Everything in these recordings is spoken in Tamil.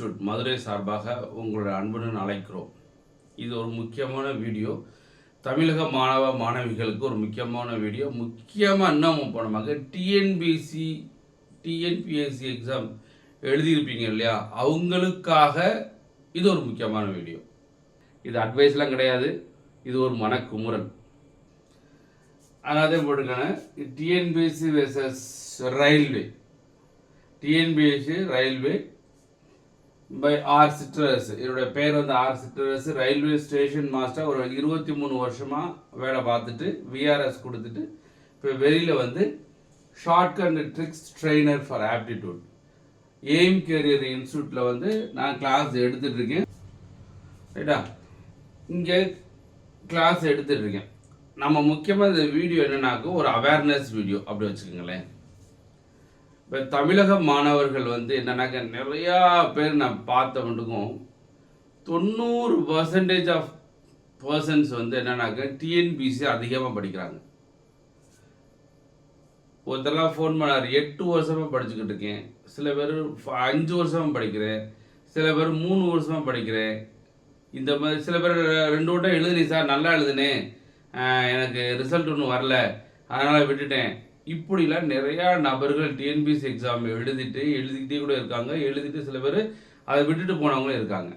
இன்ஸ்டியூட் மதுரை சார்பாக உங்களோட அன்புடன் அழைக்கிறோம். இது ஒரு முக்கியமான வீடியோ. தமிழக மாணவ மாணவிகளுக்கு ஒரு முக்கியமான வீடியோ. முக்கியமாக இன்னும் போனமாக டிஎன்பிசி டிஎன்பிஎஸ்சி எக்ஸாம் எழுதியிருப்பீங்க இல்லையா? அவங்களுக்காக இது ஒரு முக்கியமான வீடியோ. இது அட்வைஸ்லாம் கிடையாது. இது ஒரு மனக்குமுறல். அதாவது போட்டுக்கான TNPSC versus railway TNPSC railway by R Citrus என்னுடைய பேர் வந்து R Citrus railway station master ஒரு இருபத்தி மூணு வருஷமாக வேலை பார்த்துட்டு விஆர்எஸ் கொடுத்துட்டு இப்போ வெளியில் வந்து short and tricks trainer for aptitude aim career இன்ஸ்டியூட்டில் வந்து நான் கிளாஸ் எடுத்துட்ருக்கேன் ரைட்டா இங்கே கிளாஸ் எடுத்துட்டு இருக்கேன். நம்ம முக்கியமாக இந்த வீடியோ என்னென்னாக்கோ ஒரு அவேர்னஸ் வீடியோ அப்படி வச்சுக்கோங்களேன். இப்போ தமிழக மாணவர்கள் வந்து என்னன்னாக்க நிறையா பேர் நான் பார்த்த மட்டுக்கும் தொண்ணூறு பர்சன்டேஜ் ஆஃப் பர்சன்ஸ் வந்து என்னன்னாக்க டிஎன்பிசி அதிகமாக படிக்கிறாங்க. ஒருத்தரெல்லாம் ஃபோன் பண்ணார் எட்டு வருஷமாக படிச்சுக்கிட்டு இருக்கேன். சில பேர் ஃப- அஞ்சு வருஷமாக படிக்கிறேன். சில பேர் மூணு வருஷமாக படிக்கிறேன். இந்த மாதிரி சில பேர் ரெண்டு வட்டம் எழுதுனேன் சார் நல்லா எழுதுனேன். எனக்கு ரிசல்ட் ஒன்றும் வரல. அதனால் விட்டுட்டேன். இப்படிலாம் நிறையா நபர்கள் டிஎன்பிஎஸ்சி எக்ஸாம் எழுதிட்டு எழுதிக்கிட்டே கூட இருக்காங்க. எழுதிட்டு சில பேர் அதை விட்டுட்டு போனவங்களும் இருக்காங்க.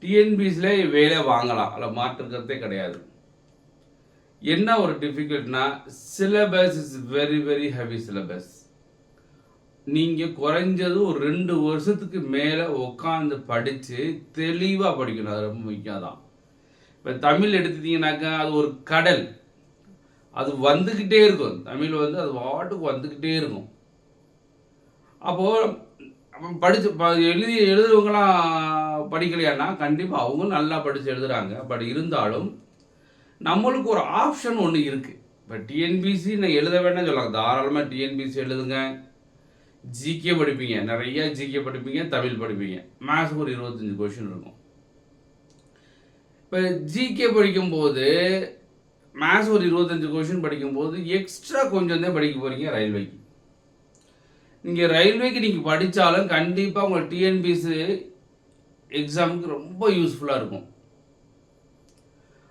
டிஎன்பிஎஸ்சியில் வேலை வாங்கலாம். அதில் மாற்றுக்கிறதே கிடையாது. என்ன ஒரு டிஃபிகல்ட்னா syllabus is very very heavy syllabus நீங்கள் குறைஞ்சது ஒரு ரெண்டு வருஷத்துக்கு மேலே உட்காந்து படித்து தெளிவாக படிக்கணும். அது ரொம்ப முக்கியம் தான். இப்போ தமிழ் எடுத்துட்டீங்கன்னாக்கா அது ஒரு கடல். அது வந்துக்கிட்டே இருக்கும். தமிழ் வந்து அது வாட்டுக்கு வந்துக்கிட்டே இருக்கும். அப்போது படித்து ப எழுதி எழுதுறவங்களாம் படிக்கலையான்னா கண்டிப்பாக அவங்க நல்லா படித்து எழுதுறாங்க. பட் இருந்தாலும் நம்மளுக்கு ஒரு ஆப்ஷன் ஒன்று இருக்குது இப்போ டிஎன்பிசி நான் எழுத வேண்டாம் சொல்லலாம் தாராளமாக டிஎன்பிசி எழுதுங்க. ஜிகே படிப்பீங்க. நிறையா ஜிகே படிப்பீங்க தமிழ் படிப்பீங்க. மேத்ஸ் ஒரு இருபத்தஞ்சி கொஷின் இருக்கும். இப்போ ஜிகே படிக்கும்போது மேத்ஸ் ஒரு இருபத்தஞ்சு கொஷின் படிக்கும்போது எக்ஸ்ட்ரா கொஞ்சம் தான் படிக்க போகிறீங்க ரயில்வேக்கு நீங்கள் ரயில்வேக்கு நீங்கள் படித்தாலும் கண்டிப்பாக உங்கள் டிஎன்பிசி எக்ஸாமுக்கு ரொம்ப யூஸ்ஃபுல்லாக இருக்கும்.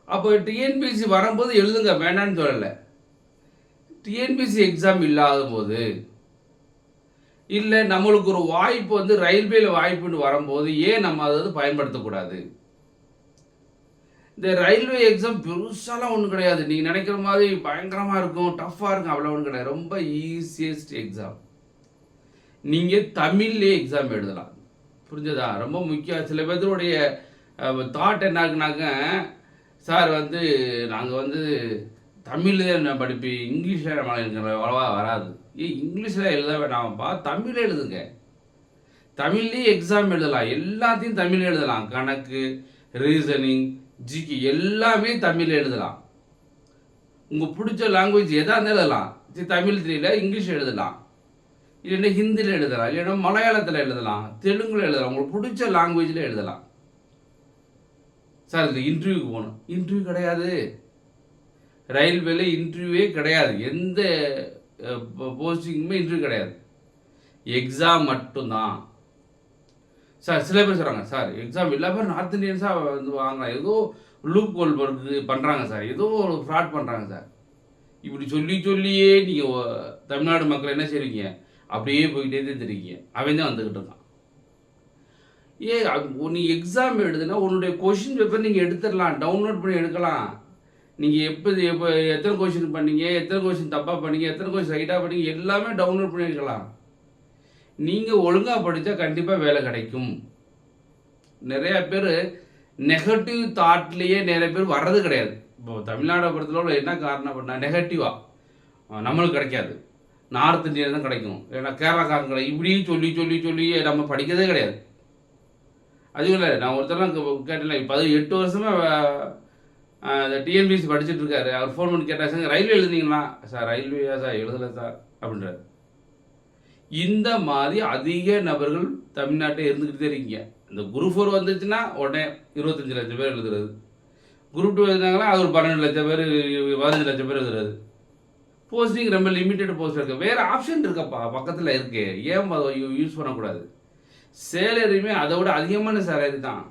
அப்போ டிஎன்பிசி வரும்போது எழுதுங்க வேண்டான்னு சொல்லலை. டிஎன்பிசி எக்ஸாம் இல்லாத போது இல்லை நம்மளுக்கு ஒரு வாய்ப்பு வந்து ரயில்வேல வாய்ப்புன்னு வரும்போது ஏன் நம்ம அதை வந்து பயன்படுத்தக்கூடாது? இந்த ரயில்வே எக்ஸாம் பெருசாலாம் ஒன்றும் கிடையாது. நீங்கள் நினைக்கிற மாதிரி பயங்கரமாக இருக்கும். டஃப்பாக இருக்கும். அவ்வளோ ஒன்றும் கிடையாது. ரொம்ப ஈஸியஸ்ட் எக்ஸாம் நீங்கள் தமிழ்லேயே எக்ஸாம் எழுதலாம். புரிஞ்சதா? ரொம்ப முக்கியம். சில பேர்த்துடைய தாட் என்னாக்குனாக்க சார் வந்து நாங்கள் வந்து தமிழில் தான் என்ன படிப்பேன் இங்கிலீஷில் நம்ம எனக்கு அவ்வளோவா வராது. ஏ இங்கிலீஷில் எழுத வேணாம்ப்பா. தமிழ் எழுதுங்க. தமிழ்லேயே எக்ஸாம் எழுதலாம். எல்லாத்தையும் தமிழ் எழுதலாம். கணக்கு ரீசனிங் ஜிக்கு எல்லாமே தமிழ் எழுதலாம். உங்கள் பிடிச்ச லாங்குவேஜ் எதாக இருந்தாலும் எழுதலாம் தமிழ் தெரியல இங்கிலீஷ் எழுதலாம். இல்லைன்னா ஹிந்தியில் எழுதலாம். இல்லைன்னா மலையாளத்தில் எழுதலாம். தெலுங்குல எழுதலாம். உங்களுக்கு பிடிச்ச லாங்குவேஜில் எழுதலாம். சார் இந்த இன்டர்வியூக்கு போகணும். இன்டர்வியூ கிடையாது. ரயில்வேல இன்டர்வியூவே கிடையாது. எந்த போஸ்டிங்குமே இன்டர்வியூ கிடையாது. எக்ஸாம் மட்டும்தான். சார் சில பேர் சொல்கிறாங்க சார் எக்ஸாம் எல்லா பேரும் நார்த் இந்தியன்ஸாக வந்து வாங்கலாம் ஏதோ லூப் கோல் ஒர்க்கு பண்ணுறாங்க சார். ஏதோ ஒரு ஃப்ராட் பண்ணுறாங்க சார். இப்படி சொல்லி சொல்லியே நீங்கள் தமிழ்நாடு மக்கள் என்ன செய்கிறீங்க அப்படியே போயிட்டே தான் அவன் தான் வந்துக்கிட்டு இருக்கான். ஏ நீ எக்ஸாம் எழுதுனா உன்னுடைய கொஷின் பேப்பர் நீங்கள் எடுத்துடலாம் டவுன்லோட் பண்ணி எடுக்கலாம். நீங்கள் எப்போ எப்போ எத்தனை கொஷின் பண்ணீங்க எத்தனை கொஷின் தப்பாக பண்ணீங்க எத்தனை கொஷின் ரைட்டாக பண்ணீங்க எல்லாமே டவுன்லோட் பண்ணி எடுக்கலாம். நீங்கள் ஒழுங்காக படித்தா கண்டிப்பாக வேலை கிடைக்கும். நிறையா பேர் நெகட்டிவ் தாட்லேயே நிறைய பேர் வர்றது கிடையாது. இப்போ தமிழ்நாடை பொறுத்தளவில் என்ன காரணம் பண்ணால் நெகட்டிவாக நம்மளுக்கு கிடைக்காது. நார்த் இந்தியன் தான் கிடைக்கும். ஏன்னா கேரளாக்காரங்க கிடையாது இப்படியும் சொல்லி சொல்லி சொல்லி நம்ம படிக்கிறதே கிடையாது. அதுவும் இல்லை நான் ஒருத்தர்லாம் கேட்டேன் பது எட்டு வருஷமாக இந்த டிஎன்பிசி படிச்சுட்டு இருக்காரு. அவர் ஃபோன் பண்ணி கேட்டார் சார் ரயில்வே எழுதுனீங்களா? சார் ரயில்வேயா சார் எழுதலை சார் அப்படின்றார். இந்த மாதிரி அதிக நபர்கள் தமிழ்நாட்டில் இருந்துக்கிட்டே இருக்கீங்க. இந்த குரூப் ஃபோர் வந்துச்சுன்னா உடனே இருபத்தஞ்சி லட்சம் பேர் எழுதுறது. குரூப் டூ எழுதினாங்கன்னா அது ஒரு பன்னெண்டு லட்சம் பேர் பதினஞ்சு லட்சம் பேர் எழுதுறது. போஸ்டிங் ரொம்ப லிமிட்டட் போஸ்ட் இருக்குது வேறு ஆப்ஷன் இருக்கப்பா பக்கத்தில் இருக்கு. ஏன் யூஸ் பண்ணக்கூடாது சேலரியுமே அதை விட அதிகமான சேலரி தான்.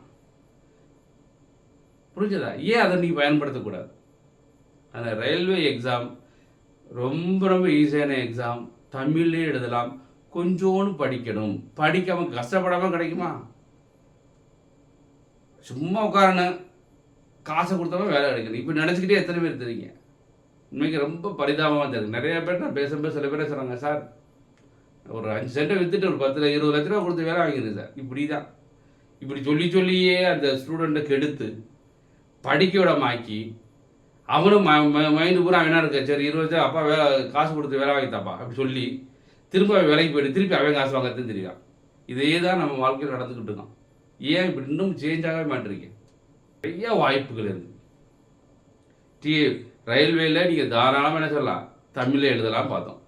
புரிஞ்சதா? ஏன் அதை நீங்கள் பயன்படுத்தக்கூடாது அந்த ரயில்வே எக்ஸாம் ரொம்ப ரொம்ப ஈஸியான எக்ஸாம் தமிழ்லேயே எழுதலாம். கொஞ்சோன்னு படிக்கணும். படிக்காம கஷ்டப்படாமல் கிடைக்குமா? சும்மா உட்காரணும். காசை கொடுத்தாலும் வேலை கிடைக்கணும் இப்போ நினச்சிக்கிட்டே எத்தனை பேர் தெரியுங்க? இன்னைக்கு ரொம்ப பரிதாபமாக தெரியுது. நிறைய பேர் நான் பேசும்போது சில பேர் சொல்கிறாங்க சார் ஒரு அஞ்சு சென்ட்டை விற்றுட்டு ஒரு பத்து இருபது லட்ச ரூபா கொடுத்து வேலை வாங்கிடுது சார். இப்படி தான் இப்படி சொல்லி சொல்லியே அந்த ஸ்டூடெண்ட்டை கெடுத்து படிக்க விடமாக்கி அவனும் மைண்டு பூரா அவனா இருக்க சரி இருபது அப்பா வேலை காசு கொடுத்து வேலை வாங்கித்தாப்பா. அப்படி சொல்லி திரும்ப அவன் போயிட்டு திருப்பி அவன் காசு வாங்கறதுன்னு தெரியும் இதே தான் நம்ம வாழ்க்கையில் நடந்துக்கிட்டு இருக்கோம். ஏன் இப்படி இன்னும் சேஞ்ச் ஆகவே மாட்டிருக்கேன் நிறைய வாய்ப்புகள் இருக்குது டி ரயில்வேல நீங்கள் தாராளமாக என்ன சொல்லலாம்? தமிழில் எழுதலாம் பார்த்தோம்.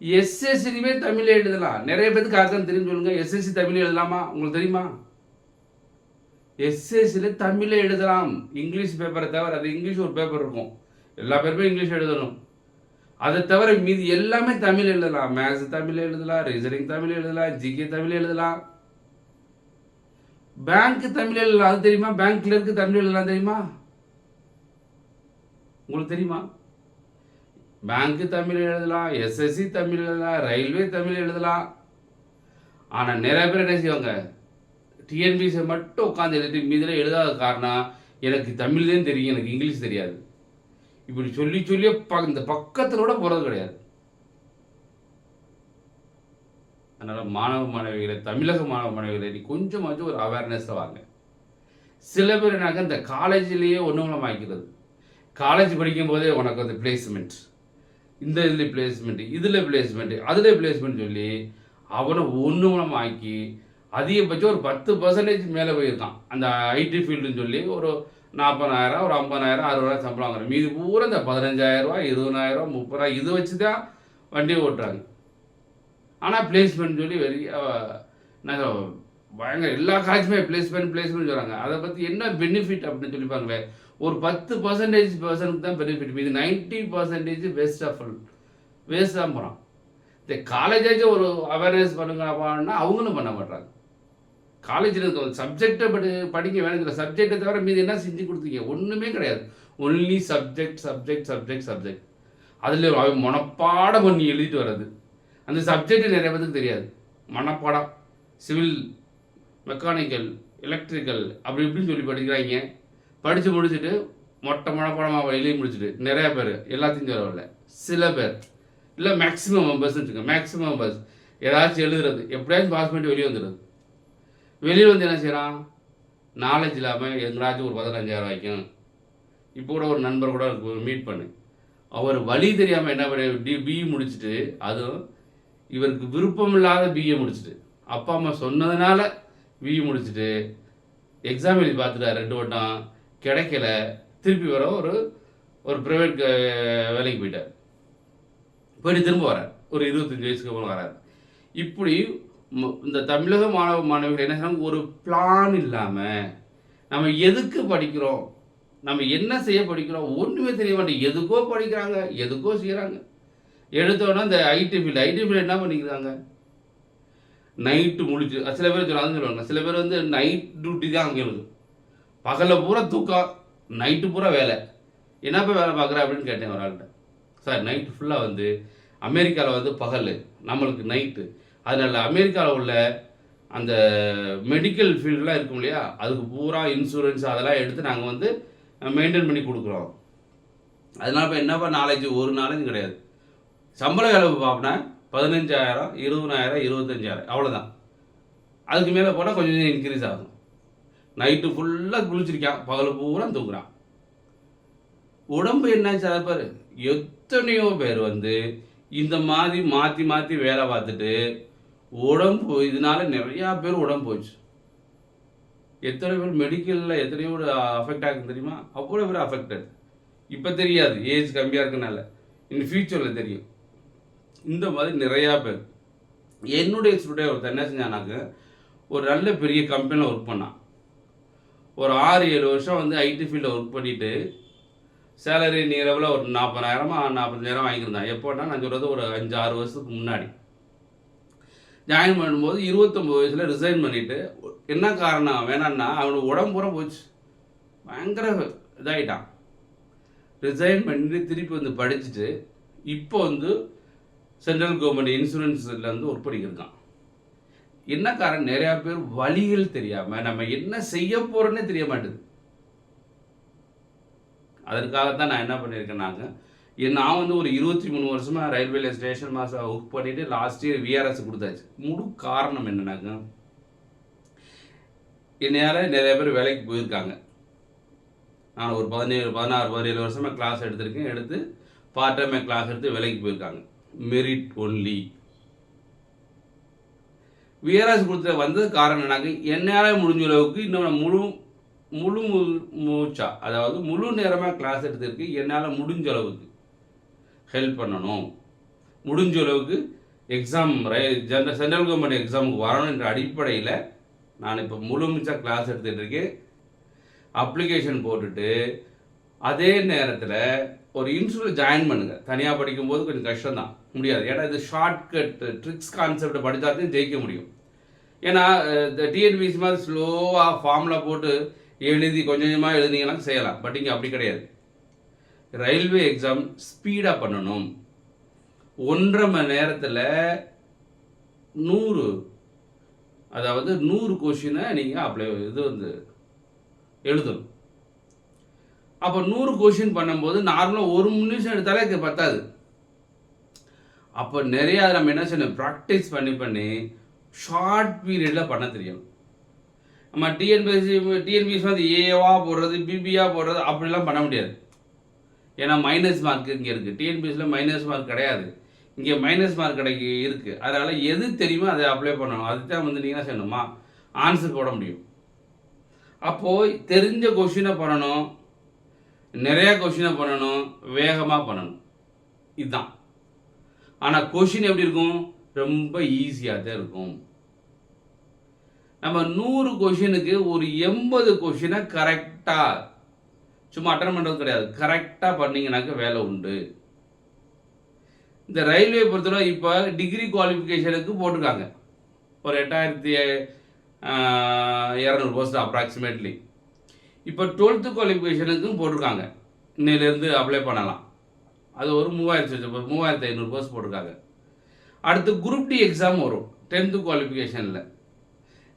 எஸ்எஸ்சிலுமே தமிழில் எழுதலாம். நிறைய பேருக்கு யாருக்கும் தெரிஞ்சு சொல்லுங்க. எஸ்எஸ்சி தமிழ் எழுதலாமா? உங்களுக்கு தெரியுமா? எஸ்எஸ்சியில் தமிழில் எழுதலாம். இங்கிலீஷ் பேப்பரை தவிர அது இங்கிலீஷ் ஒரு பேப்பர் இருக்கும். எல்லா பேருமே இங்கிலீஷ் எழுதணும். அதை தவிர மீதி எல்லாமே தமிழ் எழுதலாம். மேக்ஸ் தமிழ் எழுதலாம் ரீசனிங் தமிழ் எழுதலாம் ஜிகே தமிழ் எழுதலாம். பேங்க் தமிழ் எழுதலாம். அது தெரியுமா? பேங்க் கிளர்க்கு தமிழ் எழுதலாம் தெரியுமா? உங்களுக்கு தெரியுமா? பேங்க் தமிழ் எழுதலாம் எஸ்எஸ்சி தமிழ் எழுதலாம் ரயில்வே தமிழ் எழுதலாம். ஆனால் நிறைய பேர் என்ன செய்வாங்க? டிஎன்பிசி மட்டும் உட்காந்து எழுதிட்டு மீதில் எழுதாத காரணம் எனக்கு தமிழ் தான் தெரியும் எனக்கு இங்கிலீஷ் தெரியாது. இப்படி சொல்லி சொல்லி ப இந்த பக்கத்தில் கூட போகிறது கிடையாது. அதனால் மாணவ மாணவிகளை தமிழக மாணவ மாணவிகளை நீ கொஞ்சமாச்சும் ஒரு அவேர்னஸை வாங்க. சில பேர் என்னாக்க இந்த காலேஜ்லேயே ஒன்றும் ஆக்கிறது காலேஜ் படிக்கும் போதே உனக்கு வந்து பிளேஸ்மெண்ட் இந்த இதில் பிளேஸ்மெண்ட் இதில் பிளேஸ்மெண்ட் அதில் பிளேஸ்மெண்ட் சொல்லி அவனை ஒன்று மூலம் ஆக்கி அதிகபட்சம் ஒரு பத்து பர்சன்டேஜ் மேலே போயிருக்கான். அந்த ஐடி ஃபீல்டுன்னு சொல்லி ஒரு நாற்பதாயிரம் ஒரு ஐம்பதாயிரம் அறுபதாயிரம் சம்பளம் வாங்குறோம் மீது பூரா இந்த பதினஞ்சாயிரரூவா இருபதாயிரம் முப்பதாயிரம் இது வச்சு தான் வண்டி ஓட்டுறாங்க. ஆனால் பிளேஸ்மெண்ட் சொல்லி வெளிய நாங்கள் பயங்கர எல்லா காலேஜுமே பிளேஸ்மெண்ட் பிளேஸ்மெண்ட் சொல்கிறாங்க அதை பற்றி என்ன பெனிஃபிட் அப்படின்னு சொல்லிப்பாங்களே ஒரு பத்து பர்சன்டேஜ் பர்சனுக்கு தான் பெனிஃபிட் மீது ninety percentage waste of waste தான் போகிறான் இந்த காலேஜாச்சும் ஒரு அவேர்னஸ் பண்ணுங்கப்பான்னா அவங்களும் பண்ண மாட்டாங்க. காலேஜில் இருக்க சப்ஜெக்டை படி படிக்க வேணுங்கிற சப்ஜெக்டை தவிர மீது என்ன செஞ்சு கொடுத்தீங்க? ஒன்றுமே கிடையாது. Only subject subject subject subject அதில் அவன் மனப்பாடம் பண்ணி எழுதிட்டு வர்றது. அந்த சப்ஜெக்ட் நிறைய பேருக்கு தெரியாது. மனப்பாடம் சிவில் மெக்கானிக்கல் எலக்ட்ரிக்கல் அப்படி இப்படின்னு சொல்லி படிக்கிறாங்க. படித்து முடிச்சுட்டு மொட்டை மனப்பாடமாக எழுதி முடிச்சுட்டு நிறைய பேர் எல்லாத்தையும் சொல்லவில்லை. சில பேர். இல்லை மேக்ஸிமம் மெம்பர்ஸ்னு வச்சுக்கோங்க. மேக்ஸிமம் மெம்பர்ஸ் ஏதாச்சும் எழுதுறது. எப்படியாச்சும் பாஸ் பண்ணிட்டு வெளியே வந்துடுறது. வெளியில் வந்து என்ன செய்கிறான் நாலேஜ் இல்லாமல் எங்கேயாச்சும் ஒரு பதினஞ்சாயிரம் வரைக்கும் இப்போ கூட ஒரு நண்பர் கூட மீட் பண்ணு. அவர் வழி தெரியாமல் என்ன பண்ண டி பிஇ முடிச்சுட்டு அதுவும் இவருக்கு விருப்பம் இல்லாத பிஏ முடிச்சுட்டு. அப்பா அம்மா சொன்னதுனால பிஇ முடிச்சுட்டு எக்ஸாம் எழுதி பார்த்துட்டார் ரெண்டு வட்டம். கிடைக்கல. திருப்பி வர ஒரு ஒரு ப்ரைவேட் வேலைக்கு போயிட்டார். போயிட்டு திரும்ப வரார் ஒரு இருபத்தஞ்சி வயசுக்கு அப்புறம் வரார் இப்படி இந்த தமிழக மாணவ மாணவிகள் என்ன செய்யணும் ஒரு பிளான் இல்லாமல் நம்ம எதுக்கு படிக்கிறோம்? நம்ம என்ன செய்ய படிக்கிறோம்? ஒன்றுமே தெரிய மாட்டேன் எதுக்கோ படிக்கிறாங்க எதுக்கோ செய்கிறாங்க எடுத்தோன்னா இந்த ஐடி ஃபீல்டு ஐடி ஃபீல்டு என்ன பண்ணிக்கிறாங்க? நைட்டு முடிச்சு சில பேர் சொல்லுவாங்க சொல்லுவாங்க. சில பேர் வந்து நைட் டியூட்டி தான் அங்கே இருக்குது பகலில் பூரா தூக்கம் நைட்டு பூரா வேலை. என்னப்பா வேலை பார்க்குற அப்படின்னு கேட்டேன் ஒரு ஆள்கிட்ட. சார் நைட்டு ஃபுல்லாக வந்து அமெரிக்காவில் வந்து பகல் நம்மளுக்கு நைட்டு அதனால் அமெரிக்காவில் உள்ள அந்த மெடிக்கல் ஃபீல்டெலாம் இருக்கும் இல்லையா? அதுக்கு பூரா இன்சூரன்ஸ் அதெல்லாம் எடுத்து நாங்கள் வந்து மெயின்டைன் பண்ணி கொடுக்குறோம். அதனால் இப்போ என்னப்பா நாலேஜ் ஒரு நாலேஜ் கிடையாது. சம்பள வேலை பார்ப்பேன்? பதினஞ்சாயிரம் இருபதாயிரம் இருபத்தஞ்சாயிரம். அவ்வளோதான் அதுக்கு மேலே போனால் கொஞ்சம் கொஞ்சம் இன்க்ரீஸ் ஆகும். நைட்டு ஃபுல்லாக குளிச்சிருக்கான். பகல் பூரா தூங்குறான். உடம்பு என்னாச்சு அதை பாரு? எத்தனையோ பேர் வந்து இந்த மாதிரி மாற்றி மாற்றி வேலை பார்த்துட்டு உடம்பு இதனால நிறையா பேர் உடம்பு போச்சு. எத்தனை பேர் மெடிக்கலில் எத்தனையோ அஃபெக்ட் ஆகுது தெரியுமா? அவ்வளோ பேர் அஃபெக்டட் இப்போ தெரியாது. ஏஜ் கம்மியாக இருக்கனால. இன் ஃபியூச்சரில் தெரியும். இந்த மாதிரி நிறையா பேர். என்னுடைய ஸ்டூடெண்ட் ஒருத்தர் என்ன செஞ்சானாக்க ஒரு நல்ல பெரிய கம்பெனியில் ஒர்க் பண்ணான். ஒரு ஆறு ஏழு வருஷம் வந்து ஐடி ஃபீல்டில் ஒர்க் பண்ணிவிட்டு சேலரி நீரவில் ஒரு நாற்பதாயிரமா நாற்பத்தஞ்சாயிரம் வாங்கியிருந்தான். எப்போன்னா நான் சொல்கிறது ஒரு அஞ்சு ஆறு வருஷத்துக்கு முன்னாடி. ஜாயின் பண்ணும்போது இருபத்தொம்பது வயசில் ரிசைன் பண்ணிவிட்டு என்ன காரணம் வேணான்னா அவனுக்கு உடம்புற போச்சு. பயங்கர இதாகிட்டான் ரிசைன் பண்ணிட்டு திருப்பி வந்து படிச்சுட்டு இப்போ வந்து சென்ட்ரல் கவர்மெண்ட் இன்சூரன்ஸில் வந்து ஒர்க் பண்ணிக்கிருக்கான். என்ன காரணம்? நிறையா பேர் வழிகள் தெரியாமல் நம்ம என்ன செய்ய போகிறோன்னே தெரிய மாட்டேது. அதற்காகத்தான் நான் என்ன பண்ணியிருக்கேன் நாங்கள் நான் வந்து ஒரு இருபத்தி மூணு வருஷமாக ரயில்வேல ஸ்டேஷன் மாதம் ஒர்க் பண்ணிவிட்டு லாஸ்ட் இயர் விஆர்எஸ் கொடுத்தாச்சு. முழு காரணம் என்னன்னாக்க என்னையால் நிறைய பேர் வேலைக்கு போயிருக்காங்க. நான் ஒரு பதினேழு பதினாறு பதினேழு வருஷமாக கிளாஸ் எடுத்திருக்கேன். எடுத்து பார்ட் டைம் கிளாஸ் எடுத்து வேலைக்கு போயிருக்காங்க. மெரிட் ஒன்லி விஆர்எஸ் கொடுத்த வந்தது காரணம் என்னங்க என்னால் முடிஞ்ச அளவுக்கு இன்னும் முழு முழு மு- மூச்சா அதாவது முழு நேரமாக கிளாஸ் எடுத்திருக்கு. என்னால் முடிஞ்ச அளவுக்கு. ஹெல்ப் பண்ணணும். முடிஞ்ச அளவுக்கு எக்ஸாம் ஜென்ரல் சென்ட்ரல் கவர்மெண்ட் எக்ஸாமுக்கு வரணும் என்ற அடிப்படையில் நான் இப்போ முழுமிச்சாக கிளாஸ் எடுத்துகிட்டு இருக்கேன். அப்ளிகேஷன் போட்டுட்டு அதே நேரத்தில் ஒரு இன்ஸ்டியூட் ஜாயின் பண்ணுங்கள் தனியாக படிக்கும்போது கொஞ்சம் கஷ்டம்தான். முடியாது. ஏன்னா இது ஷார்ட்கட் ட்ரிக்ஸ் கான்செப்டை படித்தாத்தையும் ஜெயிக்க முடியும். ஏன்னா இந்த டிஎன்பிசி மாதிரி ஸ்லோவாக ஃபார்மில் போட்டு எழுதி கொஞ்சம் கொஞ்சமாக எழுதினீங்கன்னா செய்யலாம். பட் இங்கே அப்படி கிடையாது. ரயில்வே எக்ஸாம் ஸ்பீடாக பண்ணணும். ஒன்றரை மணி நேரத்தில் நூறு அதாவது நூறு கொஷினை நீங்கள் அப்ளை இது வந்து எழுதணும். அப்போ நூறு கொஷின் பண்ணும்போது நார்மலாக ஒரு நிமிஷம் எடுத்தாலே இது பத்தாது. அப்போ நிறையா நம்ம என்ன செய்யணும் ப்ராக்டிஸ் பண்ணி பண்ணி ஷார்ட் பீரியடில் பண்ண தெரியும். நம்ம டிஎன்பிஎஸ்சி டிஎன்பிஎஸ்சி வந்து ஏவா போடுறது பிபியாக போடுறது அப்படிலாம் பண்ண முடியாது. ஏன்னா மைனஸ் மார்க் இங்கே இருக்குது டிஎன்பிஎஸ்சியில் மைனஸ் மார்க் கிடையாது. இங்கே மைனஸ் மார்க் கிடைக்கு இருக்குது அதனால் எது தெரியுமோ அதை அப்ளை பண்ணணும். அதுதான் வந்து நீங்கள் என்ன செய்யணுமா? ஆன்சர் போட முடியும். அப்போது தெரிஞ்ச கொஷினை பண்ணணும். நிறையா கொஷினை பண்ணணும். வேகமாக பண்ணணும். இதுதான். ஆனால் கொஷின் எப்படி இருக்கும்? ரொம்ப ஈஸியாக தான் இருக்கும். நம்ம நூறு கொஷினுக்கு ஒரு எண்பது கொஷினை கரெக்டாக சும்மா அட்டன் பண்ணுறது கிடையாது கரெக்டாக பண்ணிங்கனாக்க வேலை உண்டு. இந்த ரயில்வே பொறுத்தவரை இப்போ டிகிரி குவாலிஃபிகேஷனுக்கு போட்டிருக்காங்க. ஒரு எட்டாயிரத்தி இரநூறு போஸ்ட் அப்ராக்சிமேட்லி இப்போ டுவெல்த்து குவாலிஃபிகேஷனுக்கும் போட்டிருக்காங்க. இன்னிலேருந்து அப்ளை பண்ணலாம். அது ஒரு மூவாயிரத்தி மூவாயிரத்தி ஐநூறு போஸ்ட் போட்டிருக்காங்க. அடுத்து குரூப் டி எக்ஸாம் வரும். டென்த்து குவாலிஃபிகேஷனில்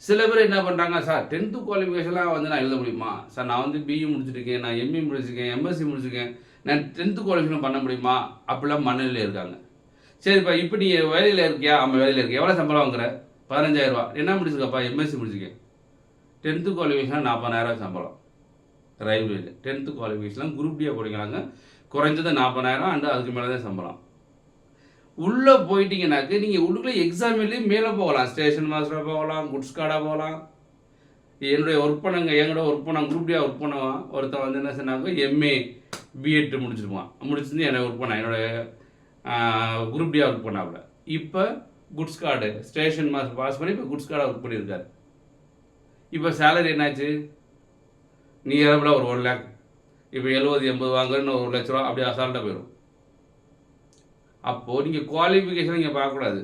சில பேர் என்ன பண்ணுறாங்க சார் டென்த்து குவாலிஃபிகேஷன்லாம் வந்து நான் எழுத முடியுமா? சார் நான் வந்து பிஇ முடிச்சிருக்கேன் நான் எம்இ முடிச்சிருக்கேன் எம்எஸ்சி முடிச்சிருக்கேன். நான் டென்த்து குவாலிஃபிகேஷன் பண்ண முடியுமா? அப்படிலாம் மனநிலையில் இருக்காங்க. சரிப்பா இப்போ நீ வேலையில் இருக்கியா? ஆமாம் வேலையில் இருக்கியா? எவ்வளோ சம்பளம் வாங்குற? பதினஞ்சாயிரரூபா என்ன முடிச்சிருக்கப்பா? எம்எஸ்சி முடிச்சிருக்கேன். டென்த்து குவாலிஃபிகேஷன் நாற்பதாயிரம் சம்பளம். ரயில்வேல டென்த்து குவாலிஃபிகேஷன்லாம் குரூப் டியாக படிக்கிறாங்க குறைஞ்சது நாற்பதாயிரம் அண்டு அதுக்கு மேலே தான் சம்பளம். உள்ளே போயிட்டீங்கன்னாக்க நீங்கள் உள்ளுக்குள்ளே எக்ஸாம்லேயே மேலே போகலாம். ஸ்டேஷன் மாஸ்டராக போகலாம் குட்ஸ் கார்டாக போகலாம். என்னுடைய ஒர்க் பண்ணங்க என்னோட ஒர்க் பண்ண குரூப் டே ஒர்க் பண்ணுவான் ஒருத்தன் வந்து என்ன சொன்னாங்க எம்ஏ பிஎட் முடிச்சிருப்பான் முடிச்சிருந்து என்னை ஒர்க் பண்ணான் என்னோட குரூப் டே ஒர்க் பண்ணாப்புல. இப்போ goods guard station master pass பண்ணி இப்போ குட்ஸ் கார்டாக ஒர்க் பண்ணியிருக்காரு. இப்போ சேலரி என்னாச்சு? நீ எவ்வளோ ஒரு ஒன் லேக் இப்போ எழுபது எண்பது வாங்குறன்னு ஒரு லட்ச ரூபா அப்படியே அசால்ட்டாக போயிடும் அப்போது நீங்கள் குவாலிஃபிகேஷன் நீங்கள் பார்க்கக்கூடாது.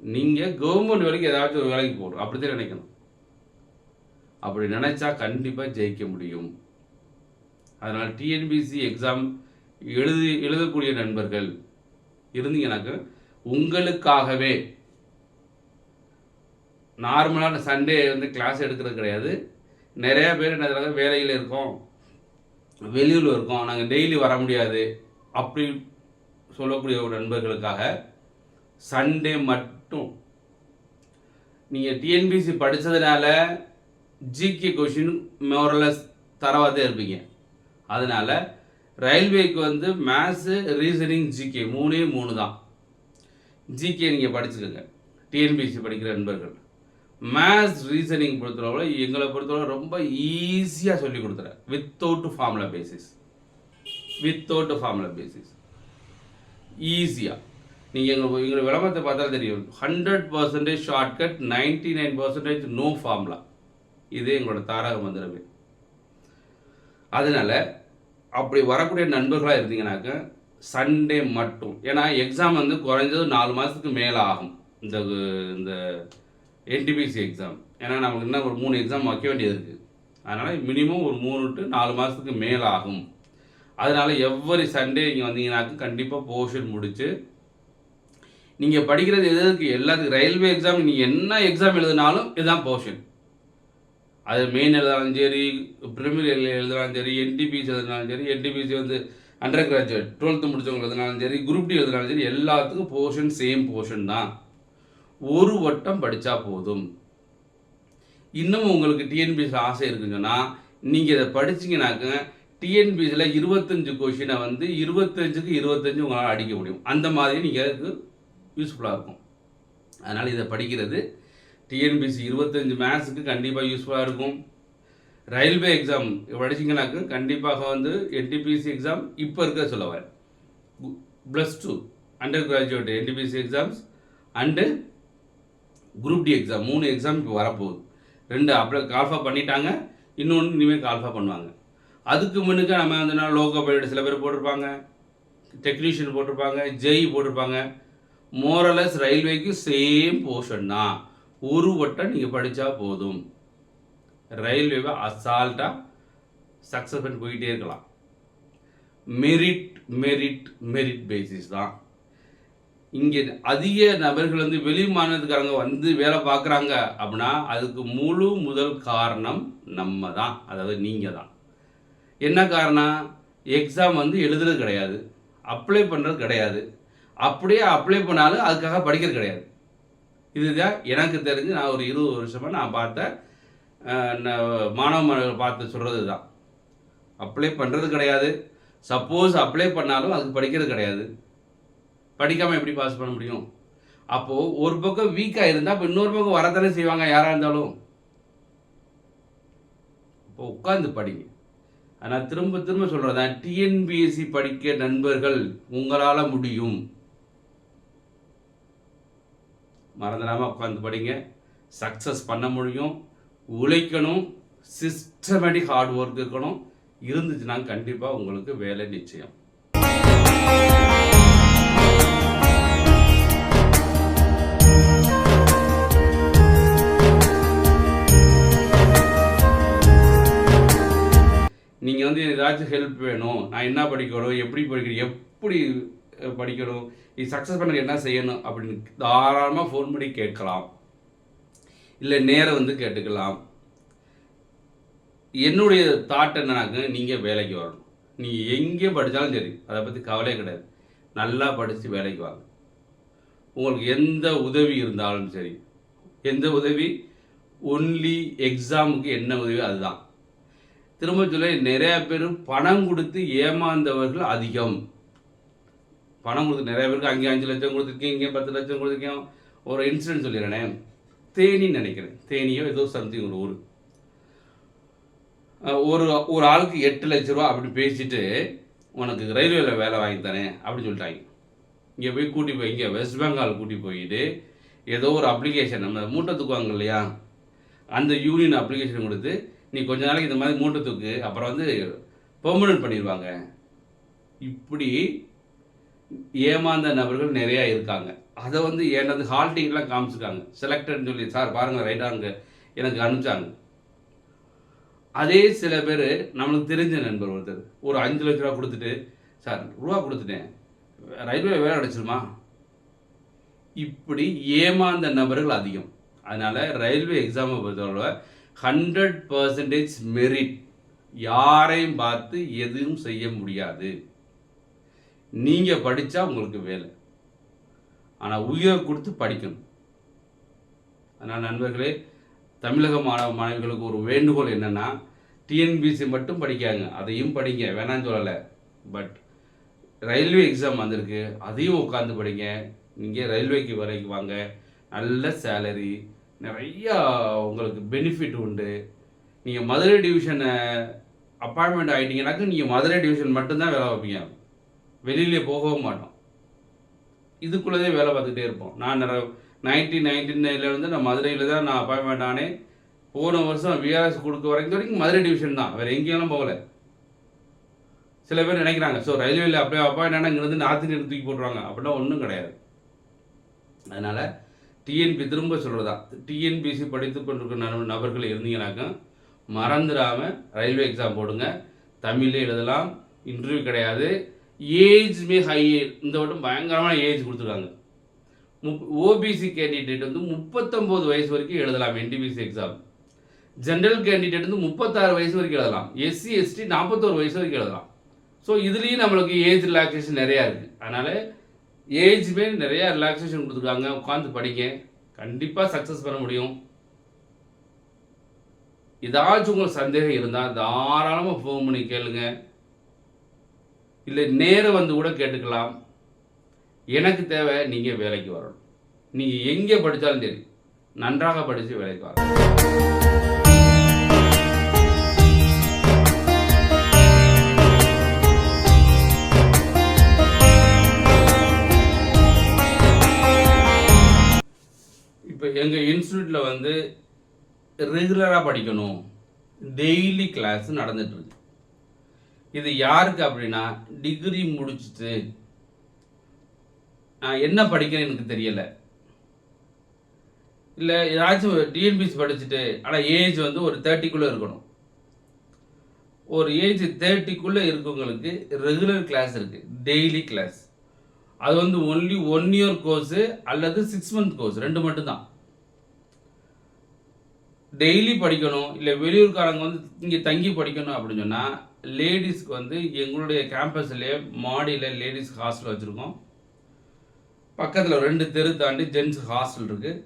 நீங்கள் கவர்மெண்ட் வேலைக்கு ஏதாச்சும் ஒரு வேலைக்கு போகணும். அப்படி தான் நினைக்கணும். அப்படி நினச்சா கண்டிப்பாக ஜெயிக்க முடியும். அதனால் டிஎன்பிசி எக்ஸாம் எழுதி எழுதக்கூடிய நண்பர்கள் இருந்தீங்கன்னாக்க உங்களுக்காகவே நார்மலான சண்டே வந்து கிளாஸ் எடுக்கிறது கிடையாது. நிறையா பேர் என்ன செய்றாங்க, வேலையில் இருக்கோம் வெளியூரில் இருக்கோம் நாங்கள் டெய்லி வர முடியாது. அப்படி சொல்லக்கூடிய ஒரு நண்பர்களுக்காக சண்டே மட்டும். நீங்கள் டிஎன்பிசி படித்ததுனால ஜிகே கொஷின் மோரலஸ் தரவாதே இருப்பீங்க. அதனால் ரயில்வேக்கு வந்து மேத்ஸு ரீசனிங் ஜிகே மூணே மூணு தான். ஜிகே நீங்கள் படிச்சுக்கோங்க. டிஎன்பிசி படிக்கிற நண்பர்கள். மேத்ஸ் ரீசனிங் பொறுத்தளவில் எங்களை பொறுத்தளவு ரொம்ப ஈஸியாக சொல்லி கொடுத்துறேன் without formula basis without formula basis ஈஸியாக நீங்கள் எங்கள் எங்களை விளம்பரத்தை பார்த்தா தெரியும். Hundred percentage shortcut ninety nine percentage no formula இது எங்களோட தாரக மந்திரமே. அதனால் அப்படி வரக்கூடிய நண்பர்களாக இருந்தீங்கன்னாக்க சண்டே மட்டும். ஏன்னா எக்ஸாம் வந்து குறைஞ்சது நாலு மாதத்துக்கு மேலே ஆகும். இந்த இந்த என்டிபிசி எக்ஸாம் ஏன்னா நமக்கு இன்னும் ஒரு மூணு எக்ஸாம் வைக்க வேண்டியது இருக்குது அதனால் மினிமம் ஒரு மூணு டு நாலு மாதத்துக்கு மேலே ஆகும். அதனால் எவ்வரி சண்டே நீங்கள் வந்தீங்கன்னாக்க கண்டிப்பாக போர்ஷன் முடித்து நீங்கள் படிக்கிறது எதுக்கு எல்லாத்துக்கும் ரயில்வே எக்ஸாம் நீங்கள் என்ன எக்ஸாம் எழுதினாலும் இதுதான் போர்ஷன் அது மெயின் எழுதினாலும் சரி ப்ரிமியர் எழுதினாலும் சரி என்டிபிசி எழுதினாலும் சரி என்டிபிசி வந்து அண்டர் கிராஜுவேட் டுவெல்த்து முடிச்சவங்க எழுதினாலும் சரி குரூப் டி எழுதினாலும் சரி எல்லாத்துக்கும் போர்ஷன் சேம் போர்ஷன் தான். ஒரு வட்டம் படித்தா போதும். இன்னும் உங்களுக்கு டிஎன்பிஎஸ்சில் ஆசை இருக்குன்னு சொன்னால் நீங்கள் இதை படிச்சிங்கனாக்க டிஎன்பிஎஸ்சியில் இருபத்தஞ்சு கொஷினை வந்து இருபத்தஞ்சுக்கு இருபத்தஞ்சு உங்களால் அடிக்க முடியும். அந்த மாதிரி நீங்கள் அதுக்கு யூஸ்ஃபுல்லாக இருக்கும். அதனால் இதை படிக்கிறது. டிஎன்பிசி இருபத்தஞ்சு மேத்ஸுக்கு கண்டிப்பாக யூஸ்ஃபுல்லாக இருக்கும். ரயில்வே எக்ஸாம் படிச்சிங்கனாக்க கண்டிப்பாக வந்து என்டிபிசி எக்ஸாம் இப்போ இருக்க சொல்ல வரேன். Plus two under graduate NTPC exams and group D exam மூணு எக்ஸாம் இப்போ வரப்போகுது. ரெண்டு அப்ளை கால்ஃபா பண்ணிட்டாங்க. இன்னொன்று இனிமேல் கால்ஃபா பண்ணுவாங்க. அதுக்கு முன்னுக்கு நம்ம வந்து லோகோ பைலட் சில பேர் போட்டிருப்பாங்க. டெக்னீஷியன் போட்டிருப்பாங்க ஜெய் போட்டிருப்பாங்க. மோரலஸ் ரயில்வேக்கு சேம் போர்ஷன் தான் ஒரு வட்டம் நீங்கள் படித்தா போதும். ரயில்வேவை அசால்ட்டாக சக்ஸஸ் பண்ணி போயிட்டே இருக்கலாம். மெரிட் மெரிட் மெரிட் பேசிஸ் தான் இங்கே அதிக நபர்கள் வந்து வெளி மாநிலத்துக்காரங்க வந்து வேலை பார்க்குறாங்க அப்படின்னா அதுக்கு முழு முதல் காரணம் நம்ம தான். அதாவது நீங்கள் தான். என்ன காரணம்? எக்ஸாம் வந்து எழுதுறது கிடையாது. அப்ளை பண்ணுறது கிடையாது. அப்படியே அப்ளை பண்ணாலும் அதுக்காக படிக்கிறது கிடையாது. இதுதான் எனக்கு தெரிஞ்சு நான் ஒரு இருபது வருஷமாக நான் பார்த்த மாணவ மாணவர்கள் பார்த்து சொல்கிறது தான் அப்ளை பண்ணுறது கிடையாது. சப்போஸ் அப்ளை பண்ணாலும் அதுக்கு படிக்கிறது கிடையாது. படிக்காமல் எப்படி பாஸ் பண்ண முடியும்? அப்போது ஒரு பக்கம் வீக்காக இருந்தால் இப்போ இன்னொரு பக்கம் வரத்தானே செய்வாங்க யாராக இருந்தாலும். இப்போ உட்காந்து படிங்க. ஆனால் திரும்ப திரும்ப சொல்கிறதா டிஎன்பிஎஸ்சி படிக்க நண்பர்கள் உங்களால் முடியும். மறந்துடாமல் உட்காந்து படிங்க. சக்ஸஸ் பண்ண முடியும். உழைக்கணும். சிஸ்டமேட்டிக் ஹார்ட் ஒர்க் இருக்கணும். இருந்துச்சுன்னா கண்டிப்பாக உங்களுக்கு வேலை நிச்சயம். நீங்கள் வந்து எனக்கு ஏதாச்சும் ஹெல்ப் வேணும். நான் என்ன படிக்கணும்? எப்படி படிக்கணும்? எப்படி படிக்கணும்? இது சக்ஸஸ் பண்ண என்ன செய்யணும்? அப்படின்னு தாராளமாக ஃபோன் பண்ணி கேட்கலாம். இல்லை நேரம் வந்து கேட்டுக்கலாம். என்னுடைய தாட் என்னன்னாக்க நீங்கள் வேலைக்கு வரணும். நீங்கள் எங்கே படித்தாலும் சரி அதை பற்றி கவலையே கிடையாது. நல்லா படித்து வேலைக்கு வாங்க. உங்களுக்கு எந்த உதவி இருந்தாலும் சரி எந்த உதவி? ஒன்லி எக்ஸாமுக்கு என்ன உதவி? அதுதான். திரும்ப சொல்ல நிறைய பேர் பணம் கொடுத்து ஏமாந்தவர்கள் அதிகம். பணம் கொடுத்து நிறைய பேருக்கு அங்கே அஞ்சு லட்சம் கொடுத்துருக்கேன் இங்கே பத்து லட்சம் கொடுத்துருக்கேன். ஒரு இன்சிடென்ட் சொல்லிடுறேனே. தேனின்னு நினைக்கிறேன். தேனியோ ஏதோ சம்திங் ஒரு ஊர். ஒரு ஒரு ஆளுக்கு எட்டு லட்ச ரூபா அப்படி பேசிட்டு உனக்கு ரயில்வேல வேலை வாங்கி தரேன் அப்படின்னு சொல்லிட்டாங்க. இங்கே போய் கூட்டி போய் இங்கே வெஸ்ட் பெங்கால் கூட்டி போயிட்டு ஏதோ ஒரு அப்ளிகேஷன் நம்ம மூட்டை தூக்குவாங்க இல்லையா? அந்த யூனியன் அப்ளிகேஷன் கொடுத்து நீ கொஞ்ச நாளைக்கு இந்த மாதிரி மூட்டை தூக்கு அப்புறம் வந்து பெர்மனன்ட் பண்ணிடுவாங்க இப்படி ஏமாந்த நபர்கள் நிறையா இருக்காங்க. அதை வந்து எனது ஹால் டிக்கெட்லாம் காமிச்சிருக்காங்க. செலக்டட்னு சொல்லி சார் பாருங்கள் ரைடாங்க எனக்கு அனுப்பிச்சாங்க. அதே சில பேர் நம்மளுக்கு தெரிஞ்ச நண்பர் ஒருத்தர் ஒரு அஞ்சு லட்ச ரூபா கொடுத்துட்டு சார் ரூபா கொடுத்துட்டேன். ரயில்வே வேலை அடைச்சிருமா? இப்படி ஏமாந்த நபர்கள் அதிகம். அதனால் ரயில்வே எக்ஸாமை பொறுத்தவரை ஹண்ட்ரட் பர்சன்டேஜ் மெரிட் யாரையும் பார்த்து எதுவும் செய்ய முடியாது. நீங்கள் படித்தா உங்களுக்கு வேலை. ஆனால் உயிரை கொடுத்து படிக்கணும். அதனால் நண்பர்களே தமிழக மாணவ மாணவிகளுக்கு ஒரு வேண்டுகோள் என்னென்னா டிஎன்பிசி மட்டும் படிக்காங்க. அதையும் படிங்க. வேணான்னு சொல்லலை. பட் ரயில்வே எக்ஸாம் வந்திருக்கு. அதையும் உட்காந்து படிங்க. நீங்கள் ரயில்வேக்கு வரைக்கு வாங்க. நல்ல சேலரி நிறையா உங்களுக்கு பெனிஃபிட் உண்டு. நீங்கள் மதுரை டிவிஷனை அப்பாயின்மெண்ட் ஆகிட்டீங்கனாக்க நீங்கள் மதுரை டிவிஷன் மட்டும்தான் வேலை வைப்பீங்க வெளியிலே போகவும் மாட்டோம். இதுக்குள்ளதே வேலை பார்த்துட்டே இருப்போம். நான் நைன்டீன் நைன்டி நைன்லேருந்து நான் மதுரையில் தான் நான் அப்பாயின்மெண்ட் ஆனேன். போன வருஷம் விஆர்எஸ் கொடுக்க வரைக்கும் வரைக்கும் மதுரை டிவிஷன் தான். வேறு எங்கேயும் போகலை. சில பேர் நினைக்கிறாங்க ஸோ ரயில்வேல அப்படியே அப்பா ஆனால் இங்கேருந்து நார்த் இந்தியன் தூக்கி போட்டுருவாங்க. அப்படின்னா ஒன்றும் கிடையாது. அதனால் டிஎன்பி திரும்ப சொல்கிறதா டிஎன்பிசி படித்து கொண்டிருக்கிற நபர்கள் இருந்தீங்கன்னாக்கா மறந்துடாமல் ரயில்வே எக்ஸாம் போடுங்க. தமிழில் எழுதலாம் இன்டர்வியூ கிடையாது. ஏஜ்மே ஹை இந்த வட்டம் பயங்கரமான ஏஜ் கொடுத்துருக்காங்க. முப் ஓபிசி கேண்டிடேட் வந்து முப்பத்தொம்போது வயசு வரைக்கும் எழுதலாம் என்டிபிசி எக்ஸாம் ஜென்ரல் கேண்டிடேட் வந்து முப்பத்தாறு வயசு வரைக்கும் எழுதலாம். எஸ்சி எஸ்டி நாற்பத்தோரு வயசு வரைக்கும் எழுதலாம். ஸோ இதுலேயும் நம்மளுக்கு ஏஜ் ரிலாக்ஸேஷன் நிறையா இருக்குது அதனால் ஏஜ்மே நிறையா ரிலாக்ஸேஷன் கொடுத்துருக்காங்க. உட்காந்து படிங்க. கண்டிப்பாக சக்ஸஸ் பண்ண முடியும். ஏதாச்சும் உங்களுக்கு சந்தேகம் இருந்தால் தாராளமாக ஃபோன் பண்ணி கேளுங்க. இல்லை நேரம் வந்து கூட கேட்டுக்கலாம். எனக்கு தேவை நீங்கள் வேலைக்கு வரணும். நீங்கள் எங்கே படித்தாலும் சரி நன்றாக படித்து வேலைக்கு வரணும். இன்ஸ்டியூட்டில் வந்து ரெகுலராக படிக்கணும். டெய்லி கிளாஸ் நடந்துட்டு இது யாருக்கு அப்படின்னா டிகிரி முடிச்சுட்டு நான் என்ன படிக்கிறேன்னு எனக்கு தெரியலை. இல்லை ஏதாச்சும் டிஎன்பிசி படிச்சுட்டு ஆனால் ஏஜ் வந்து ஒரு தேர்ட்டிக்குள்ளே இருக்கணும். ஒரு ஏஜ் தேர்ட்டிக்குள்ளே இருக்கவங்களுக்கு ரெகுலர் கிளாஸ் இருக்குது டெய்லி கிளாஸ் அது வந்து ஒன்லி ஒன் இயர் கோர்ஸு அல்லது சிக்ஸ் மந்த் கோர்ஸ் ரெண்டு மட்டும்தான். டெய்லி படிக்கணும் இல்லை வெளியூர்காரங்க வந்து இங்கே தங்கி படிக்கணும் அப்படின்னு சொன்னால் லேடிஸ்க்கு வந்து எங்களுடைய கேம்பஸ்லேயே மாடியில் லேடிஸ் ஹாஸ்டல் வச்சுருக்கோம். பக்கத்தில் ரெண்டு தெரு தாண்டி ஜென்ஸ் ஹாஸ்டல் இருக்குது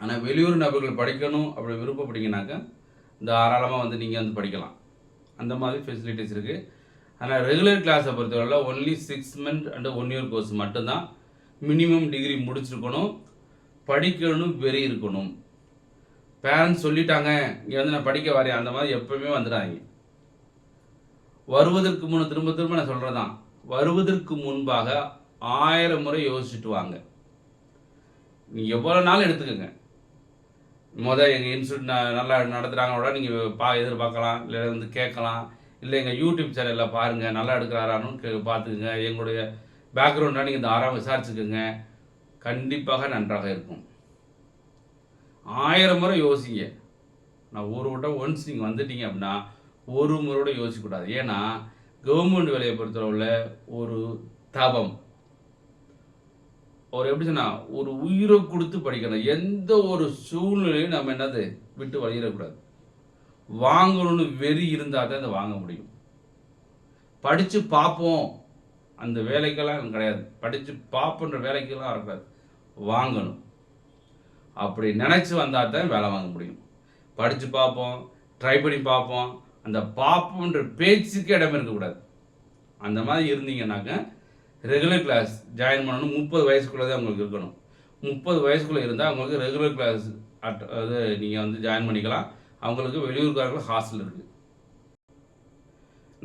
ஆனால் வெளியூர் நபர்கள் படிக்கணும் அப்படி விருப்பப்பட்டீங்கன்னாக்கா தாராளமாக வந்து நீங்கள் வந்து படிக்கலாம். அந்த மாதிரி ஃபெசிலிட்டிஸ் இருக்குது ஆனால் ரெகுலர் கிளாஸை பொறுத்தவரையில் only six month and one year course மட்டும்தான். மினிமம் டிகிரி முடிச்சிருக்கணும். படிக்கணும் வெறி இருக்கணும் பேரண்ட்ஸ் சொல்லிட்டாங்க இங்கே வந்து நான் படிக்க வரேன் அந்த மாதிரி எப்பவுமே வந்துடாங்க வருவதற்கு முன் திரும்ப திரும்ப நான் சொல்கிறதான் வருவதற்கு முன்பாக ஆயிரம் முறை யோசிச்சுட்டு வாங்க. நீங்கள் எவ்வளோ நாள் எடுத்துக்கோங்க. மொதல் எங்கள் இன்ஸ்டியூட் நல்லா நடத்துகிறாங்களோட நீங்கள் பா எதிர்பார்க்கலாம் இல்லை வந்து கேட்கலாம். இல்லை எங்கள் யூடியூப் சேனலில் பாருங்கள் நல்லா எடுக்கிறாரான்னு கே பார்த்துக்குங்க. எங்களுடைய பேக்ரவுண்டாக நீங்கள் தாராளம் விசாரிச்சுக்கோங்க. கண்டிப்பாக நன்றாக இருக்கும். ஆயிரம் முறை யோசிங்க. நான் ஒரு வட்டம் ஒன்ஸ் நீங்கள் வந்துட்டீங்க அப்படின்னா ஒரு முறையோட யோசிக்கக்கூடாது. ஏன்னா கவர்மெண்ட் வேலையை பொறுத்தளவில் ஒரு தபம் ஒரு எப்படி சொன்னால் ஒரு உயிரை கொடுத்து படிக்கணும். எந்த ஒரு சூழ்நிலையும் நம்ம என்னது? விட்டு வழியிடக்கூடாது. வாங்கணும்னு வெறி இருந்தால் தான் அதை வாங்க முடியும். படித்து பார்ப்போம். அந்த வேலைக்கெல்லாம் கிடையாது. படித்து பார்ப்போன்ற வேலைக்கெல்லாம் இருக்காது வாங்கணும். அப்படி நினச்சி வந்தால் தான் வேலை வாங்க முடியும். படித்து பார்ப்போம் ட்ரை பண்ணி பார்ப்போம். அந்த பார்ப்போன்ற பேச்சுக்கு இடம் இருக்கக்கூடாது. அந்த மாதிரி இருந்தீங்கன்னாக்க ரெகுலர் கிளாஸ் ஜாயின் பண்ணணும். முப்பது வயசுக்குள்ளே தான் உங்களுக்கு இருக்கணும். முப்பது வயசுக்குள்ளே இருந்தால் அவங்களுக்கு ரெகுலர் கிளாஸ் அட் அது நீங்கள் வந்து ஜாயின் பண்ணிக்கலாம். அவங்களுக்கு வெளியூர்காரர்கள் ஹாஸ்டல் இருக்குது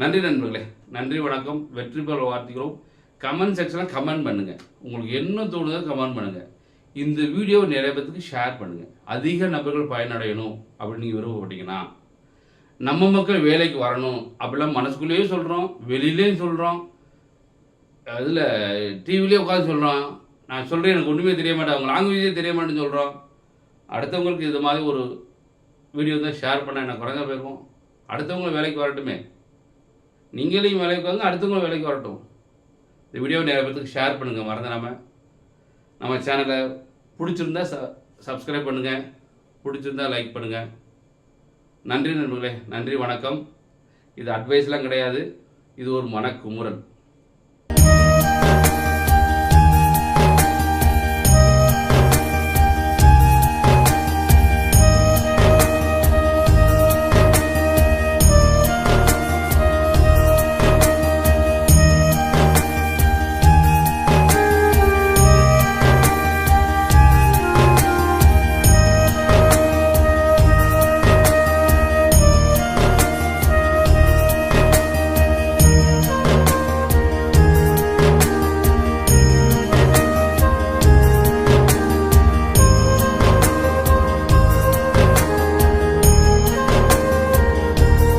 நன்றி நண்பர்களே. நன்றி வணக்கம். வெற்றி பெற வார்த்தைகளும் கமெண்ட் செக்ஷனில் கமெண்ட் பண்ணுங்கள் உங்களுக்கு என்ன தோணுதோ கமெண்ட் பண்ணுங்கள் இந்த வீடியோவை நிறைய பேத்துக்கு ஷேர் பண்ணுங்கள் அதிக நபர்கள் பயனடையணும் அப்படின்னு நீங்கள் விருப்பப்பட்டீங்கன்னா நம்ம மக்கள் வேலைக்கு வரணும் அப்படிலாம் மனசுக்குள்ளேயும் சொல்கிறோம் வெளியிலேயும் சொல்கிறோம் அதில் டிவிலேயே உட்காந்து சொல்கிறோம் நான் சொல்கிறேன் எனக்கு ஒன்றுமே தெரிய மாட்டேன் அவங்க லாங்குவேஜே தெரிய மாட்டேன்னு சொல்கிறோம் அடுத்தவங்களுக்கு இது மாதிரி ஒரு வீடியோ தான் ஷேர் பண்ண எனக்கு குறைஞ்ச போயிருக்கும்? அடுத்தவங்களும் வேலைக்கு வரட்டுமே. நீங்களையும் வேலைக்கு வாங்க அடுத்தவங்களும் வேலைக்கு வரட்டும். இந்த வீடியோவை நிறைய பேருக்கு ஷேர் பண்ணுங்கள் மறந்துடாமல் நம்ம சேனலை பிடிச்சிருந்தா ச சப்ஸ்கிரைப் பண்ணுங்கள் பிடிச்சிருந்தா லைக் பண்ணுங்கள் நன்றி நண்பர்களே நன்றி வணக்கம். இது அட்வைஸ்லாம் கிடையாது. இது ஒரு மனக்குமுறல்.